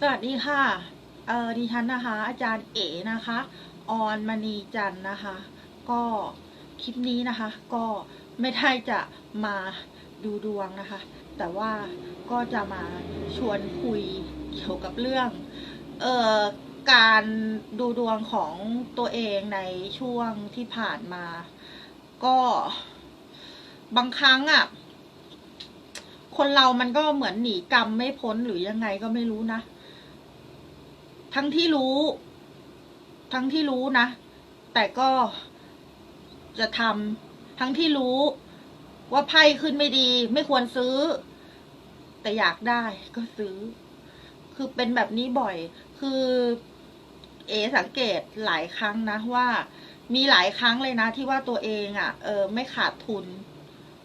สวัสดีค่ะ เออดิฉันนะคะ อาจารย์เอ๋นะคะ ออนมณีจันนะคะ ก็คลิปนี้นะคะ ก็ไม่ได้จะมาดูดวงนะคะ แต่ว่าก็จะมาชวนคุยเกี่ยวกับเรื่อง เอ่อ การดูดวงของตัวเองในช่วงที่ผ่านมา ก็บางครั้งอะ่ะคนเรามันก็เหมือนหนีกรรมไม่พ้นหรือยังไงก็ไม่รู้นะ ทั้งที่รู้ ทั้งที่รู้นะ แต่ก็จะทำทั้งที่รู้ว่าไพ่ขึ้นไม่ดี ไม่ควรซื้อ แต่อยากได้ก็ซื้อ คือเป็นแบบนี้บ่อย คือเอสังเกตหลายครั้งนะว่า มีหลายครั้งเลยนะที่ว่าตัวเองอะ่ะ เออ ไม่ขาดทุน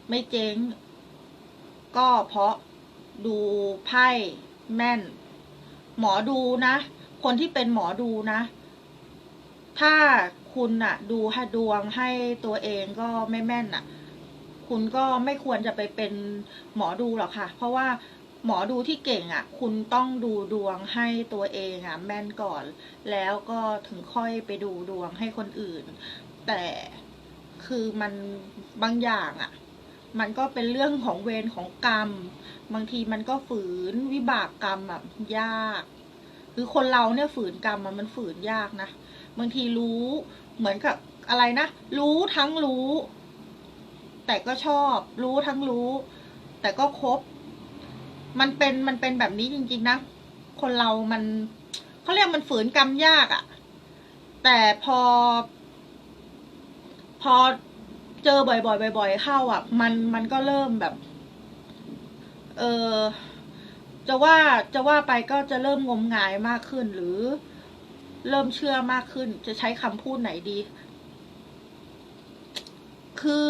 ไม่เจ๊ง ก็เพราะดูไพ่แม่น หมอดูนะ คนที่เป็นหมอดูนะ ถ้าคุณอะดูให้ดวงให้ตัวเองก็ไม่แม่นอะคุณก็ไม่ควรจะไปเป็นหมอดูหรอกค่ะ เพราะว่าหมอดูที่เก่งอะคุณต้องดูดวงให้ตัวเองอะแม่นก่อน แล้วก็ถึงค่อยไปดูดวงให้คนอื่น แต่คือมันบางอย่างอะมันก็เป็นเรื่องของเวรของกรรม บางทีมันก็ฝืนวิบากกรรมแบบยาก คือคนเราเนี่ยฝืนกรรมมันฝืนยากนะ บางทีรู้เหมือนกับอะไรนะ รู้ทั้งรู้ แต่ก็ชอบ รู้ทั้งรู้ แต่ก็คบ มันเป็นมันเป็นแบบนี้จริง ๆ นะ คนเรามันเขาเรียกมันฝืนกรรมยากอะ่ะ แต่พอ พอเจอบ่อยๆบ่อยๆเข้าอะ มันมันก็เริ่มแบบ เออ จะว่าจะว่าไปก็จะเริ่มงมงายมากขึ้นหรือ เริ่มเชื่อมากขึ้น จะใช้คำพูดไหนดี คือ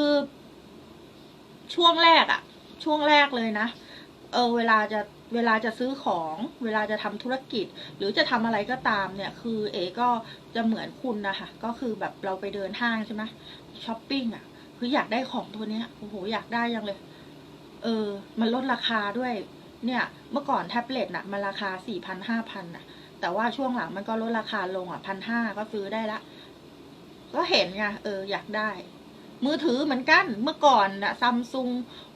ช่วงแรกอะช่วงแรกเลยนะ เออ เวลาจะเวลาจะซื้อของ เวลาจะทำธุรกิจ หรือจะทำอะไรก็ตามเนี่ย คือเอก็จะเหมือนคุณนะคะ ก็คือแบบเราไปเดินห้างใช่ไหมช้อปปิ้งอะคืออยากได้ของตัวเนี้ยโอ้โหอยากได้ยังเลย เออ มันลดราคาด้วย เนี่ยเมื่อก่อนแท็บเล็ตน่ะมันราคาสี่พันห้าพันน่ะ แต่ว่าช่วงหลังมันก็ลดราคาลงอะพันห้าก็ซื้อได้ละ ก็เห็นไงเอออยากได้ มือถือเหมือนกันเมื่อก่อนน่ะซัมซุง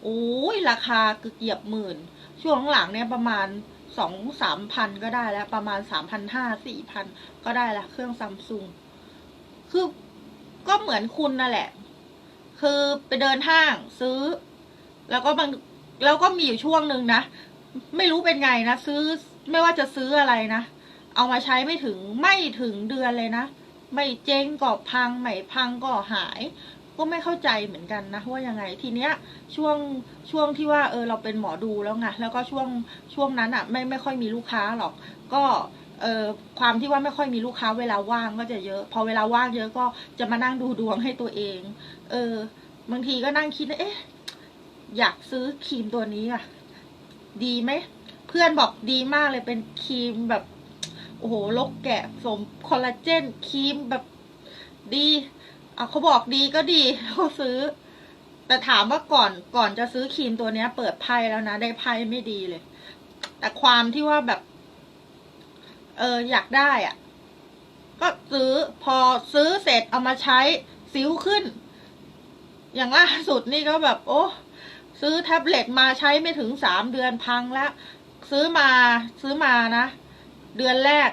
โอ้ยราคาเกือบเหยียบหมื่น ช่วงหลังเนี่ยประมาณสองสามพันก็ได้แล้ว ประมาณสามพันห้าสี่พันก็ได้ละเครื่องซัมซุงคือก็เหมือนคุณนั่นแหละ คือไปเดินห้างซื้อ แล้วก็บางแล้วก็มีอยู่ช่วงหนึ่งนะ ไม่รู้เป็นไงนะซื้อไม่ว่าจะซื้ออะไรนะ เอามาใช้ไม่ถึงไม่ถึงเดือนเลยนะ ไม่เจ๊งก็พังไม่พังก็หาย ก็ไม่เข้าใจเหมือนกันนะว่ายังไงทีเนี้ยช่วงช่วงที่ว่าเออเราเป็นหมอดูแล้วไงแล้วก็ช่วงช่วงนั้นอะ่ะ ไม่ไม่ค่อยมีลูกค้าหรอก ก็เออความที่ว่าไม่ค่อยมีลูกค้าเวลาว่างก็จะเยอะ พอเวลาว่างเยอะก็จะมานั่งดูดวงให้ตัวเอง เออบางทีก็นั่งคิดเอ๊ะอยากซื้อครีมตัวนี้อะ ดีไหมเพื่อนบอกดีมากเลยเป็นครีมแบบ โอ้โหลกแกะสมคอลลาเจนครีมแบบดีอะเขาบอกดีก็ดีเขาซื้อ แต่ถามว่าก่อนก่อนจะซื้อครีมตัวเนี้ย เปิดไพ่แล้วนะ ได้ไพ่ไม่ดีเลย แต่ความที่ว่าแบบ เอออยากได้อะ ก็ซื้อพอซื้อเสร็จเอามาใช้สิวขึ้น อย่างล่าสุดนี่ก็แบบ โอ้ ซื้อแท็บเล็ตมาใช้ไม่ถึงสามเดือนพังแล้ว ซื้อมาซื้อมานะ เดือนแรก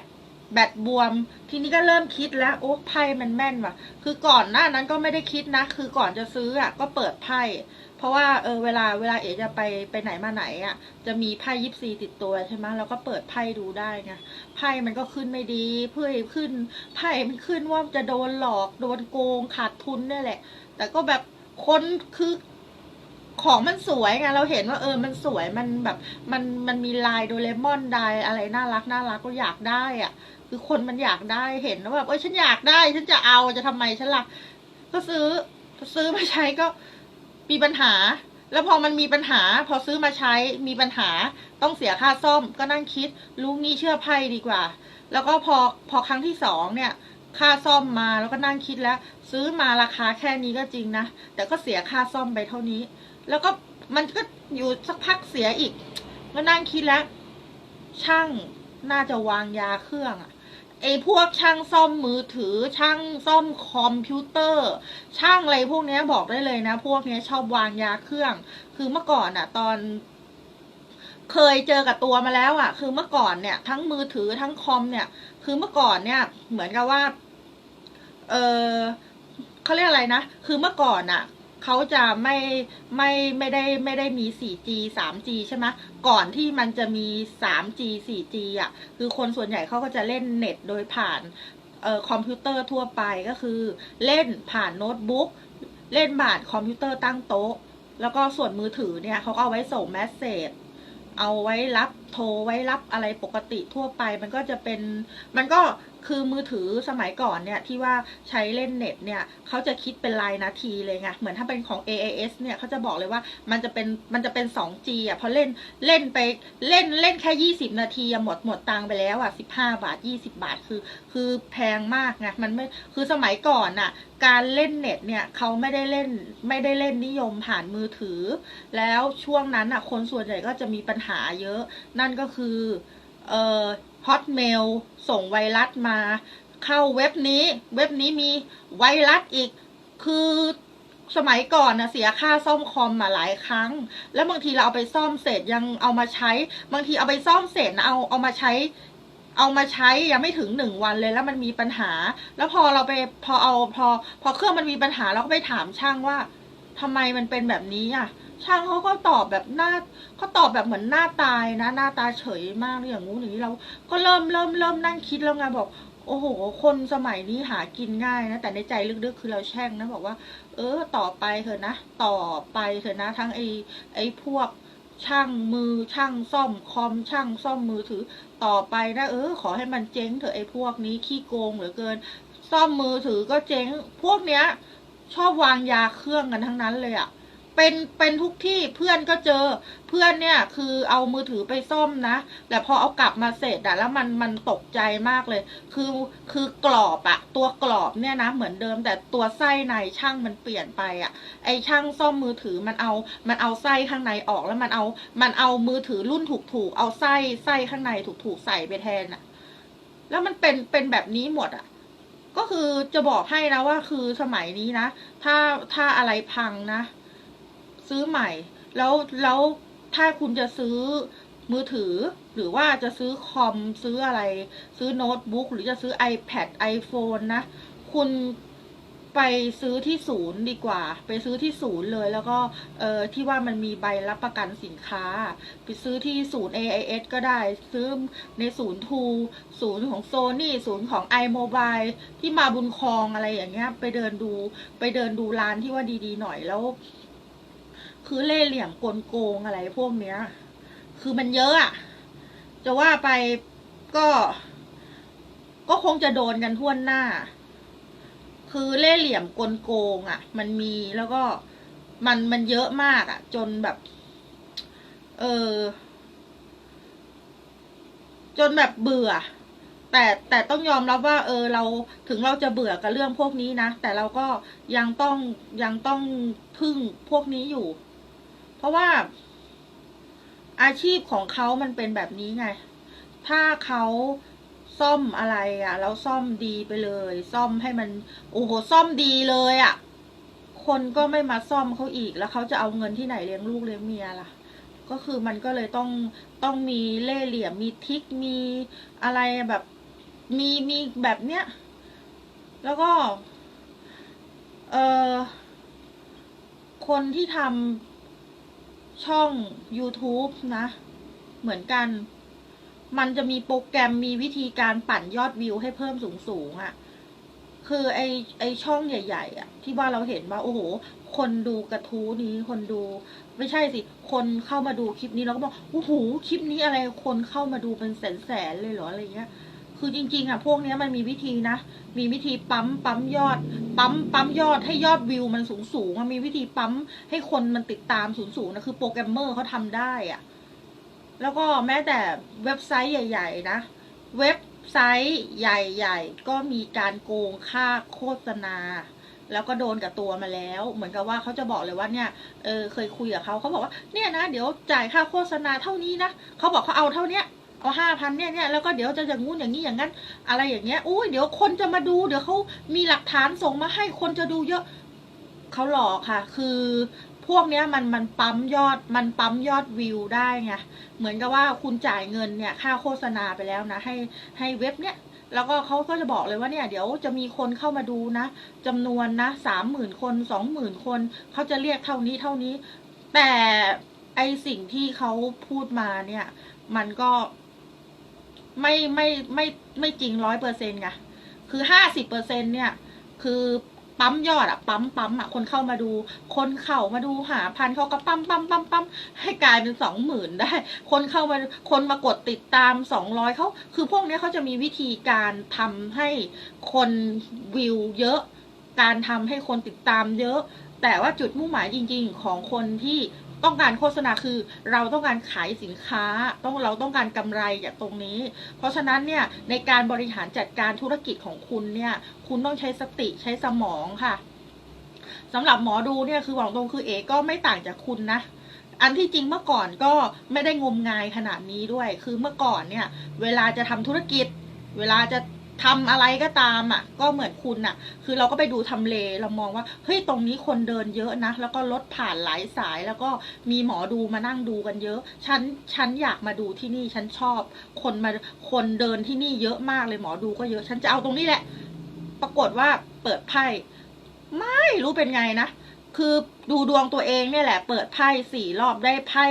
แบตบวม ทีนี้ก็เริ่มคิดแล้ว โอ้ไพ่มันแม่นว่ะ คือก่อนหน้านั้นก็ไม่ได้คิดนะ คือก่อนจะซื้ออะ ก็เปิดไพ่ เพราะว่าเออเวลาเวลาเอจะไปไปไหนมาไหนอะ จะมีไพ่ยิปซีติดตัวใช่ไหมเราก็เปิดไพ่ดูได้ไง ไพ่มันก็ขึ้นไม่ดี เพื่อขึ้น ไพ่มันขึ้นว่าจะโดนหลอก โดนโกงขาดทุนนี่แหละ แต่ก็แบบคนคือ ของมันสวยไงเราเห็นว่าเออมันสวยมันแบบมันมันมีลายโดเรมอนลายอะไรน่ารักน่ารักก็อยากได้อะ คือคนมันอยากได้เห็นแล้วแบบเอ้ยฉันอยากได้ ฉันจะเอาจะทำไมฉันล่ะก็ซื้อซื้อมาใช้ก็มีปัญหา แล้วพอมันมีปัญหา พอซื้อมาใช้มีปัญหาต้องเสียค่าซ่อมก็นั่งคิดลูกนี้เชื่อไพ่ดีกว่า แล้วก็พอพอครั้งที่สองเนี่ยค่าซ่อมมาแล้วก็นั่งคิดแล้ว ซื้อมาราคาแค่นี้ก็จริงนะแต่ก็เสียค่าซ่อมไปเท่านี้ แล้วก็มันก็อยู่สักพักเสียอีกก็นั่งคิดแล้ว ช่างน่าจะวางยาเครื่องอะไอ้พวกช่างซ่อมมือถือช่างซ่อมคอมพิวเตอร์ ช่างอะไรพวกนี้บอกได้เลยนะ พวกนี้ชอบวางยาเครื่อง คือเมื่อก่อนอะตอน เคยเจอกับตัวมาแล้วอะคือเมื่อก่อนเนี่ย ทั้งมือถือทั้งคอมเนี่ย คือเมื่อก่อนเนี่ย เหมือนกับว่า เออเขาเรียกอะไรนะ คือเมื่อก่อนอะ เขาจะไม่ไม่ไม่ได้ไม่ได้มี 4G 3G ใช่ไหมก่อนที่มันจะมี 3G 4G อะ คือคนส่วนใหญ่เขาก็จะเล่นเน็ตโดยผ่านออคอมพิวเตอร์ทั่วไปก็คือ เล่นผ่านโน้ตบุ๊กเล่นผ่านคอมพิวเตอร์ตั้งโต๊ะ แล้วก็ส่วนมือถือเนี่ยเขาก็เอาไว้ส่งแมสเซจเอาไว้รับ โทรไว้รับอะไรปกติทั่วไปมันก็จะเป็น มันก็คือมือถือสมัยก่อนเนี่ยที่ว่าใช้เล่นเน็ตเนี่ยเขาจะคิดเป็นรายนาทีเลยไงเหมือนถ้าเป็นของ AAS เนี่ยเขาจะบอกเลยว่ามันจะเป็นมันจะเป็น 2G อะพอเล่นเล่นไปเล่นเล่นแค่ 20 นาทีอะหมดหมดตังไปแล้วอะ15 บาท 20 บาทคือ คือแพงมากไงมันไม่คือสมัยก่อนน่ะการเล่นเน็ตเนี่ยเขาไม่ได้เล่นไม่ได้เล่นนิยมผ่านมือถือ แล้วช่วงนั้นอะคนส่วนใหญ่ก็จะมีปัญหาเยอะนนก็คือเอ่อฮอตเมลส่งไวรัสมา เข้าเว็บนี้ เว็บนี้มีไวรัสอีกคือสมัยก่อนนะเสียค่าซ่อมคอมมาหลายครั้ง แล้วบางทีเราเอาไปซ่อมเสร็จยังเอามาใช้ บางทีเอาไปซ่อมเสร็จนะเอาเอามาใช้ เอามาใช้ยังไม่ถึงหนึ่งวันเลยแล้วมันมีปัญหา แล้วพอเราไปพอเอาพอ พอเครื่องมันมีปัญหาเราก็ไปถามช่างว่าทำไมมันเป็นแบบนี้อะ ช่างเขาก็ตอบแบบหน้าเขาตอบแบบเหมือนหน้าตายนะ หน้าตาเฉยมากอย่างงู้นอย่างนี้เรา ก็เริ่มเริ่มเริ่มนั่งคิดแล้วไงบอก โอ้โห คนสมัยนี้หากินง่ายนะ แต่ในใจลึกๆ คือเราแช่งนะบอกว่า เออ ต่อไปเถอะนะ ต่อไปเถอะนะ ทั้งไอ้ไอ้พวกช่างมือช่างซ่อมคอมช่างซ่อมมือถือต่อไปนะเออ ขอให้มันเจ๊งเถอะไอ้พวกนี้ขี้โกงเหลือเกิน ซ่อมมือถือก็เจ๊งพวกเนี้ย ชอบวางยาเครื่องกันทั้งนั้นเลยอะ่ะ เป็นเป็นทุกที่เพื่อนก็เจอ เพื่อนเนี่ยคือเอามือถือไปซ่อมนะ แต่พอเอากลับมาเสร็จอะแล้วมันมันตกใจมากเลย คือคือกรอบอะตัวกรอบเนี่ยนะเหมือนเดิม แต่ตัวไส้ในช่างมันเปลี่ยนไปอะไอช่างซ่อมมือถือมันเอา มันเอาไส้ข้างในออกแล้วมันเอา มันเอามือถือรุ่นถูกๆเอาไส้ไส้ข้างในถูกๆใส่ไปแทนอะแล้วมันเป็นเป็นแบบนี้หมดอะก็คือจะบอกให้นะว่าคือสมัยนี้นะ ถ้าถ้าอะไรพังนะ ซื้อใหม่ แล้วแล้วถ้าคุณจะซื้อมือถือ หรือว่าจะซื้อคอมซื้ออะไร ซื้อโน้ตบุ๊กหรือจะซื้อ iPad iPhone นะ คุณไปซื้อที่ศูนย์ดีกว่า ไปซื้อที่ศูนย์เลยแล้วก็เออที่ว่ามันมีใบรับประกันสินค้า ไปซื้อที่ศูนย์ AIS ก็ได้ ซื้อในศูนย์ทูศูนย์ของ Sony ศูนย์ของ iMobile ที่มาบุญครองอะไรอย่างเงี้ย ไปเดินดูไปเดินดูร้านที่ว่าดีๆหน่อยแล้ว คือเล่เหลี่ยมกลโกงอะไรพวกเนี้ย คือมันเยอะอะจะว่าไปก็ ก็คงจะโดนกันทั่วหน้า คือเล่เหลี่ยมกลโกงอะ่ะมันมีแล้วก็มันมันเยอะมากอะจนแบบ เออจนแบบเบื่อ แต่แต่ต้องยอมรับว่า เออเราถึงเราจะเบื่อกับเรื่องพวกนี้นะ แต่เราก็ยังต้องยังต้องพึ่งพวกนี้อยู่ เพราะว่า อาชีพของเขามันเป็นแบบนี้ไง ถ้าเขาซ่อมอะไรอะ่ะ แล้วซ่อมดีไปเลย ซ่อมให้มัน โอ้โห ซ่อมดีเลยอะ่ะ คนก็ไม่มาซ่อมเขาอีก แล้วเขาจะเอาเงินที่ไหนเลี้ยงลูกเลี้ยงเมียล่ะ ก็คือมันก็เลยต้องต้องมีเล่เหลี่ยมมีทิกมีอะไรแบบ มีมีแบบเนี้ย แล้วก็ เออคนที่ทำ ช่อง YouTube นะ เหมือนกัน มันจะมีโปรแกรมมีวิธีการปั่นยอดวิวให้เพิ่มสูงสูงๆอะ่ะ คือไอไอช่องใหญ่ ๆอะ ที่ว่าเราเห็นว่า โอ้โห คนดูกระทู้นี้คนดู ไม่ใช่สิ คนเข้ามาดูคลิปนี้เราก็บอกโอ้โหคลิปนี้อะไรคนเข้ามาดูเป็นแสนๆเลยเหรออะไรเงี้ย คือจริงๆอะพวกนี้มันมีวิธีนะ มีวิธีปั๊มปั๊มยอด ปั๊มปั๊มยอดให้ยอดวิวมันสูงสูงๆมีวิธีปั๊มให้คนมันติดตามสูงสูงๆนะคือโปรแกรมเมอร์เขาทำได้อะแล้วก็แม้แต่เว็บไซต์ใหญ่ ๆ นะ เว็บไซต์ใหญ่ ๆ ก็มีการโกงค่าโฆษณา แล้วก็โดนกับตัวมาแล้ว เหมือนกับว่าเขาจะบอกเลยว่าเนี่ยเออเคยคุยกับเขาเขาบอกว่าเนี่ยนะ เดี๋ยวจ่ายค่าโฆษณาเท่านี้นะเขาบอกเขาเอาเท่าเนี้ย เอาห้าพันเนี่ยเนี่ยแล้วก็เดี๋ยวจะอย่างงู้นอย่างนี้อย่างนั้น อะไรอย่างเงี้ยอุ้ยเดี๋ยวคนจะมาดูเดี๋ยวเขามีหลักฐานส่งมาให้คนจะดูเยอะเขาหลอกค่ะ คือพวกเนี้ยมันมันปั๊มยอดมันปั๊มยอดวิวได้ไงเหมือนกับว่าคุณจ่ายเงินเนี่ยค่าโฆษณาไปแล้วนะ ให้ให้เว็บเนี้ยแล้วก็เขาก็จะบอกเลยว่าเนี่ยเดี๋ยวจะมีคนเข้ามาดูนะจำนวนนะสามหมื่นคนสองหมื่นคนเขาจะเรียกเท่านี้เท่านี้ แต่ไอสิ่งที่เขาพูดมาเนี่ย มันก็ ไม่ไม่ไม่ไม่จริงร้อยเปอร์เซ็นต์ไงคือห้าสิบเปอร์เซ็นเนี่ย คือปั๊มยอดอะปั๊มปั๊มอะคนเข้ามาดู คนเข้ามาดูหาพันเขาก็ปั๊มปั๊มปั๊มปั๊มให้กลายเป็นสองหมื่นได้ คนเข้ามาคนมากดติดตามสองร้อยเขาคือพวกนี้เขาจะมีวิธีการทำให้คนวิวเยอะ การทำให้คนติดตามเยอะ แต่ว่าจุดมุ่งหมายจริง ๆ ของคนที่ ต้องการโฆษณาคือเราต้องการขายสินค้า ต้องเราต้องการกำไรจากตรงนี้ เพราะฉะนั้นเนี่ยในการบริหารจัดการธุรกิจของคุณเนี่ยคุณต้องใช้สติใช้สมองค่ะสำหรับหมอดูเนี่ยคือบอกตรงคือเอก็ไม่ต่างจากคุณนะอันที่จริงเมื่อก่อนก็ไม่ได้งมงายขนาดนี้ด้วย คือเมื่อก่อนเนี่ย เวลาจะทำธุรกิจ เวลาจะ ทำอะไรก็ตามอะ ก็เหมือนคุณอะ คือเราก็ไปดูทำเลเรามองว่าเฮ้ยตรงนี้คนเดินเยอะนะ แล้วก็รถผ่านหลายสายแล้วก็มีหมอดูมานั่งดูกันเยอะ ฉันฉันอยากมาดูที่นี่ฉันชอบ คนมาคนเดินที่นี่เยอะมากเลยหมอดูก็เยอะ ฉันจะเอาตรงนี้แหละ ปรากฏว่าเปิดไพ่ไม่รู้เป็นไงนะ คือดูดวงตัวเองเนี่ยแหละ เปิดไพ่สี่รอบได้ไพ่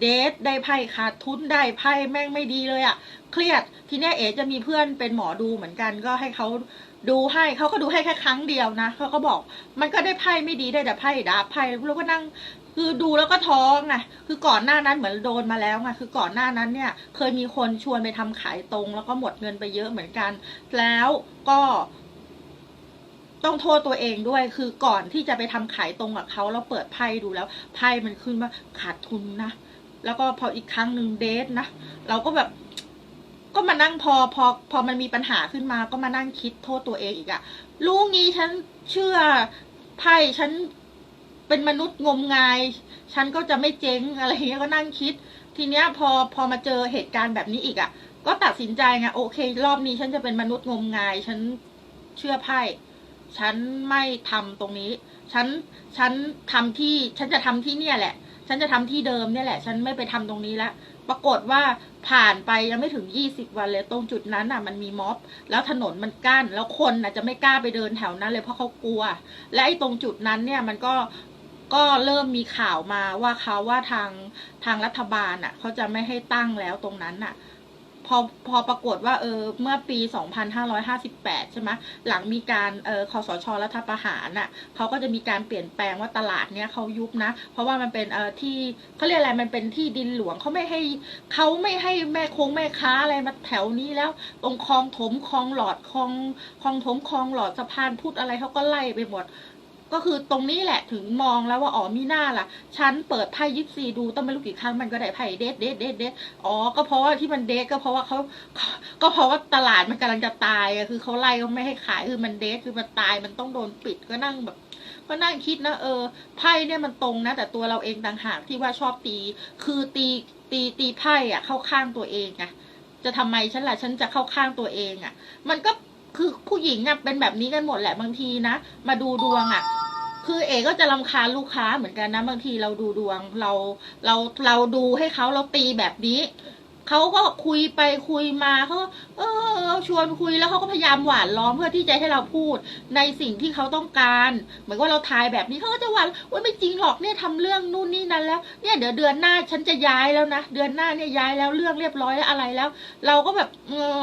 เดทได้ไพ่ขาดทุนได้ไพ่แม่งไม่ดีเลยอะ่ะเครียดทีเนี้ยเอ๋จะมีเพื่อนเป็นหมอดูเหมือนกันก็ให้เขาดูให้เขาก็ดูให้แค่ครั้งเดียวนะเขาก็บอก มันก็ได้ไพ่ไม่ดีได้แต่ไพ่ดาบไพ่แล้วก็นั่งคือดูแล้วก็ท้องไงคือก่อนหน้านั้นเหมือนโดนมาแล้วไงคือก่อนหน้านั้นเนี่ย เคยมีคนชวนไปทำขายตรง แล้วก็หมดเงินไปเยอะเหมือนกัน แล้วก็ ต้องโทษตัวเองด้วยคือก่อนที่จะไปทำขายตรงกับเขาเราเปิดไพ่ดูแล้วไพ่มันขึ้นว่าขาดทุนนะ แล้วก็พออีกครั้งหนึ่งเดทนะ เราก็แบบ ก็มานั่งพอพอพอมันมีปัญหาขึ้นมาก็มานั่งคิดโทษตัวเองอีกอะรู้งี้ฉันเชื่อไพ่ฉันเป็นมนุษย์งมงาย ฉันก็จะไม่เจ๊งอะไรเงี้ยก็นั่งคิด ทีเนี้ยพอพอมาเจอเหตุการณ์แบบนี้อีกอะก็ตัดสินใจไงโอเค รอบนี้ฉันจะเป็นมนุษย์งมงาย ฉันเชื่อไพ่ ฉันไม่ทำตรงนี้ ฉัน ฉันทำที่ ฉันจะทำที่เนี่ยแหละ ฉันจะทำที่เดิมเนี่ยแหละ ฉันไม่ไปทำตรงนี้ล้วปรากฏว่าผ่านไปยังไม่ถึงยี่สิบวันเลย ตรงจุดนั้นอะ มันมีม็อบ แล้วถนนมันกั้น แล้วคนอะจะไม่กล้าไปเดินแถวนั้นเลยเพราะเขากลัว และไอ้ตรงจุดนั้นเนี่ยมันก็ก็เริ่มมีข่าวมาว่าเขาว่าทางทางรัฐบาลอะเขาจะไม่ให้ตั้งแล้วตรงนั้นอะ พอพอปรากฏว่าเออเมื่อปี 2558 ใช่ไหมหลังมีการเออคอสชรัฐประหารน่ะเขาก็จะมีการเปลี่ยนแปลงว่าตลาดเนี้ยเขายุบนะ เพราะว่ามันเป็นเออที่เขาเรียกอะไรมันเป็นที่ดินหลวงเขาไม่ให้เขาไม่ให้แม่คงแม่ค้าอะไรมาแถวนี้แล้วตรงคลองถมคลองหลอดคลองคลองถมคลองหลอดสะพานพุทธอะไรเขาก็ไล่ไปหมด ก็คือตรงนี้แหละถึงมองแล้วว่าอ๋อมีหน้าล่ะ ฉันเปิดไพ่ยิปซีดูต้องไม่รู้กี่ครั้งมันก็ได้ไพ่เดทเดทเดทเดทอ๋อ ก็เพราะว่าที่มันเดทก็เพราะว่าเขาก็เพราะว่าตลาดมันกำลังจะตายอะคือเขาไล่เขาไม่ให้ขายคือมันเดทคือมันตายมันต้องโดนปิดก็นั่งแบบก็นั่งคิดนะเออไพ่เนี่ยมันตรงนะ แต่ตัวเราเองต่างหากที่ว่าชอบตี คือตีตีตีไพ่อะเข้าข้างตัวเองอะจะทำไมฉันล่ะฉันจะเข้าข้างตัวเองอะมันก็ คือผู้หญิงอะเป็นแบบนี้กันหมดแหละบางทีนะ มาดูดวงอะ คือเอก็จะรำคาญลูกค้าเหมือนกันนะ บางทีเราดูดวงเราเราเราดูให้เขาเราตีแบบนี้เขาก็คุยไปคุยมาเขาก็เออชวนคุยแล้วเขาก็พยายามหวานล้อมเพื่อที่จะให้เราพูดในสิ่งที่เขาต้องการ เหมือนว่าเราทายแบบนี้เขาก็จะหวานว่าไม่จริงหรอกเนี่ยทำเรื่องนู่นนี่นั่นแล้ว เนี่ยเดี๋ยวเดือนหน้าฉันจะย้ายแล้วนะเดือนหน้าเนี่ยย้ายแล้วเรื่องเรียบร้อยแล้วอะไรแล้ว เราก็แบบเออ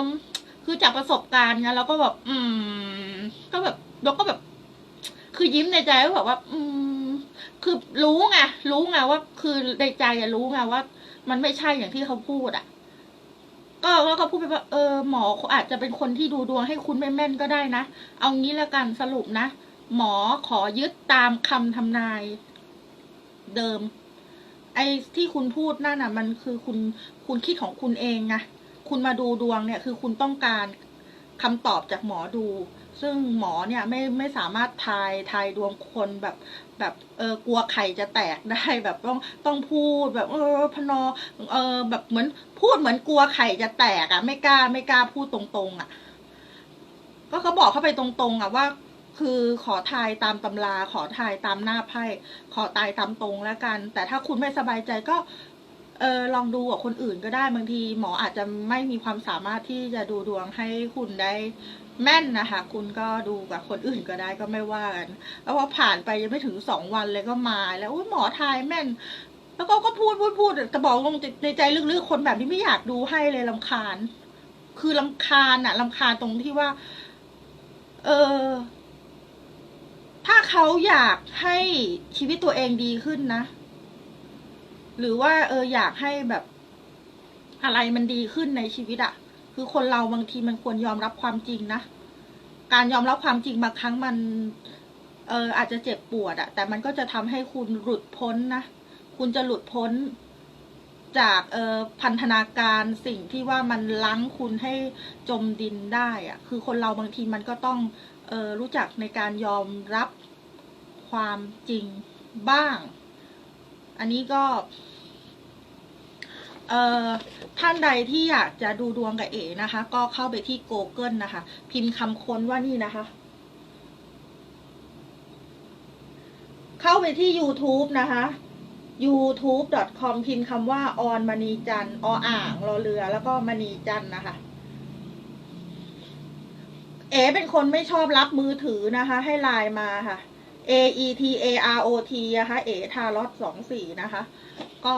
คือจากประสบการณ์ไงเราก็แบบอืม ก็แบบเราก็แบบ คือยิ้มในใจว่าแบบว่า อืม คือรู้ไงรู้ไงว่า คือในใจอะรู้ไงว่า มันไม่ใช่อย่างที่เขาพูดอะก็แล้วก็พูดไปว่าเออหมออาจจะเป็นคนที่ดูดวงให้คุณไม่แม่นก็ได้นะ เอางี้แล้วกันสรุปนะ หมอขอยึดตามคำทำนาย เดิม ไอ้ที่คุณพูดนั่นน่ะ มันคือคุณคุณคิดของคุณเองไง คุณมาดูดวงเนี่ยคือคุณต้องการคำตอบจากหมอดู ซึ่งหมอเนี่ยไม่ไม่สามารถทายทายดวงคนแบบแบบเออกลัวไข่จะแตกได้แบบต้องต้องพูดแบบเออพนอเออแบบเหมือนพูดเหมือนกลัวไข่จะแตกอะไม่กล้าไม่กล้าพูดตรงๆอะก็เขาบอกเข้าไปตรงๆอะว่า คือขอทายตามตำรา ขอทายตามหน้าไพ่ขอตายตามตรงแล้วกัน แต่ถ้าคุณไม่สบายใจก็ เออลองดูกับคนอื่นก็ได้บางทีหมออาจจะไม่มีความสามารถที่จะดูดวงให้คุณได้แม่นนะคะ คุณก็ดูกับคนอื่นก็ได้ก็ไม่ว่ากันแล้วพอผ่านไปยังไม่ถึงสองวันเลยก็มาแล้วหมอทายแม่น แล้วก็ก็พูดพูดพูดแต่บอกลงในใจลึกๆคนแบบนี้ไม่อยากดูให้เลยลำคาญ คือลำคาญอะลำคาญตรงที่ว่า เออถ้าเขาอยากให้ชีวิตตัวเองดีขึ้นนะ หรือว่าเอออยากให้แบบ อะไรมันดีขึ้นในชีวิตอะคือคนเราบางทีมันควรยอมรับความจริงนะ การยอมรับความจริงบางครั้งมันเอออาจจะเจ็บปวดอะแต่มันก็จะทำให้คุณหลุดพ้นนะ คุณจะหลุดพ้นจากเออพันธนาการสิ่งที่ว่ามันล้างคุณให้จมดินได้อะคือคนเราบางทีมันก็ต้องเออรู้จักในการยอมรับความจริงบ้าง อันนี้ก็ เอ่อ ท่านใดที่อยากจะดูดวงกับเอ๋นะคะ ก็เข้าไปที่ Google นะคะ พิมพ์คำค้นว่านี่นะคะ เข้าไปที่ YouTube นะคะ youtube.com พิมพ์คำว่าออนมณีจันออ่างรอเรือ แล้วก็มณีจันนะคะเอ๋เป็นคนไม่ชอบรับมือถือนะคะ ให้ไลน์มาค่ะ A E T A R O T นะคะ เอทารอตสองสี่นะคะ ก็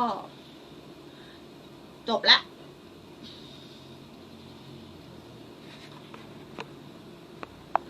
จบละ